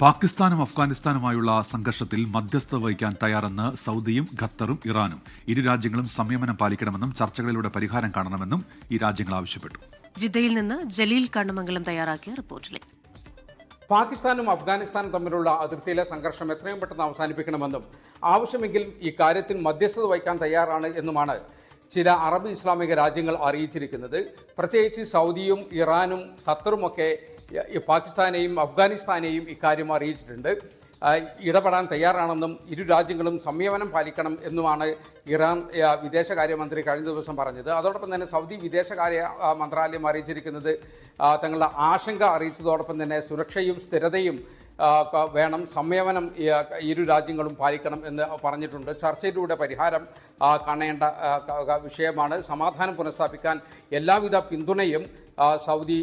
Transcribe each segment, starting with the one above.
പാകിസ്ഥാനും അഫ്ഗാനിസ്ഥാനുമായുള്ള സംഘർഷത്തിൽ മധ്യസ്ഥത വഹിക്കാൻ തയ്യാറെന്ന് സൗദിയും ഖത്തറും ഇറാനും. ഇരു രാജ്യങ്ങളും സംയമനം പാലിക്കണമെന്നും ചർച്ചകളിലൂടെ പരിഹാരം കാണണമെന്നും ഈ രാജ്യങ്ങൾ ആവശ്യപ്പെട്ടു. ജിദ്ദയിൽ നിന്ന് ജലീൽ കണ്ണമംഗലം തയ്യാറാക്കിയ റിപ്പോർട്ടിലെ. പാകിസ്ഥാനും അഫ്ഗാനിസ്ഥാനും തമ്മിലുള്ള അതിർത്തിയിലെ സംഘർഷം എത്രയും പെട്ടെന്ന് അവസാനിപ്പിക്കണമെന്നും ആവശ്യമെങ്കിൽ ഈ കാര്യത്തിൽ മധ്യസ്ഥത വഹിക്കാൻ തയ്യാറാണ് എന്നുമാണ് ചില അറബ് ഇസ്ലാമിക രാജ്യങ്ങൾ അറിയിച്ചിരിക്കുന്നത്. പ്രത്യേകിച്ച് സൗദിയും ഇറാനും ഖത്തറുമൊക്കെ പാകിസ്ഥാനെയും അഫ്ഗാനിസ്ഥാനെയും ഇക്കാര്യം അറിയിച്ചിട്ടുണ്ട്. ഇടപെടാൻ തയ്യാറാണെന്നും ഇരു രാജ്യങ്ങളും സംയമനം പാലിക്കണം എന്നുമാണ് ഇറാൻ വിദേശകാര്യമന്ത്രി കഴിഞ്ഞ ദിവസം പറഞ്ഞത്. അതോടൊപ്പം തന്നെ സൗദി വിദേശകാര്യ മന്ത്രാലയം അറിയിച്ചിരിക്കുന്നത് തങ്ങളുടെ ആശങ്ക അറിയിച്ചതോടൊപ്പം തന്നെ സുരക്ഷയും സ്ഥിരതയും വേണം സംയമനം ഇരു രാജ്യങ്ങളും പാലിക്കണം എന്ന് പറഞ്ഞിട്ടുണ്ട്. ചർച്ചയിലൂടെ പരിഹാരം കാണേണ്ട വിഷയമാണ്. സമാധാനം പുനഃസ്ഥാപിക്കാൻ എല്ലാവിധ പിന്തുണയും സൗദി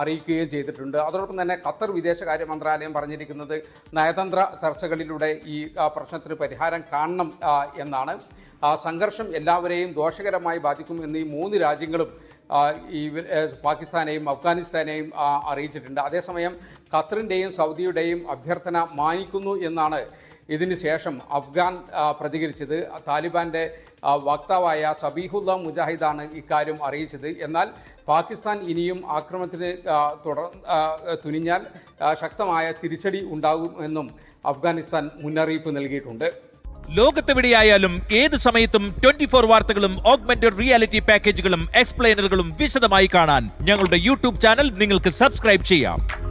അറിയിക്കുകയും ചെയ്തിട്ടുണ്ട്. അതോടൊപ്പം തന്നെ ഖത്തർ വിദേശകാര്യ മന്ത്രാലയം പറഞ്ഞിരിക്കുന്നത് നയതന്ത്ര ചർച്ചകളിലൂടെ ഈ പ്രശ്നത്തിന് പരിഹാരം കാണണം എന്നാണ്. സംഘർഷം എല്ലാവരെയും ദോഷകരമായി ബാധിക്കും എന്ന് ഈ മൂന്ന് രാജ്യങ്ങളും ഈ പാകിസ്ഥാനെയും അഫ്ഗാനിസ്ഥാനെയും അറിയിച്ചിട്ടുണ്ട്. അതേസമയം ഖത്തറിന്റെയും സൗദിയുടെയും അഭ്യർത്ഥന മാനിക്കുന്നു എന്നാണ് ഇതിന് ശേഷം അഫ്ഗാൻ പ്രതികരിച്ചത്. താലിബാന്റെ വക്താവായ സബീഹുല്ല മുജാഹിദാണ് ഇക്കാര്യം അറിയിച്ചത്. എന്നാൽ പാകിസ്ഥാൻ ഇനിയും ആക്രമണത്തിന് തുടർ തുനിഞ്ഞാൽ ശക്തമായ തിരിച്ചടി ഉണ്ടാകുമെന്നും അഫ്ഗാനിസ്ഥാൻ മുന്നറിയിപ്പ് നൽകിയിട്ടുണ്ട്. ലോകത്തെവിടെയായാലും ഏത് സമയത്തും ട്വന്റി ഫോർ വാർത്തകളും ഓഗ്മെന്റഡ് റിയാലിറ്റി പാക്കേജുകളും എക്സ്പ്ലെയിനറുകളും വിശദമായി കാണാൻ ഞങ്ങളുടെ യൂട്യൂബ് ചാനൽ നിങ്ങൾക്ക് സബ്സ്ക്രൈബ് ചെയ്യാം.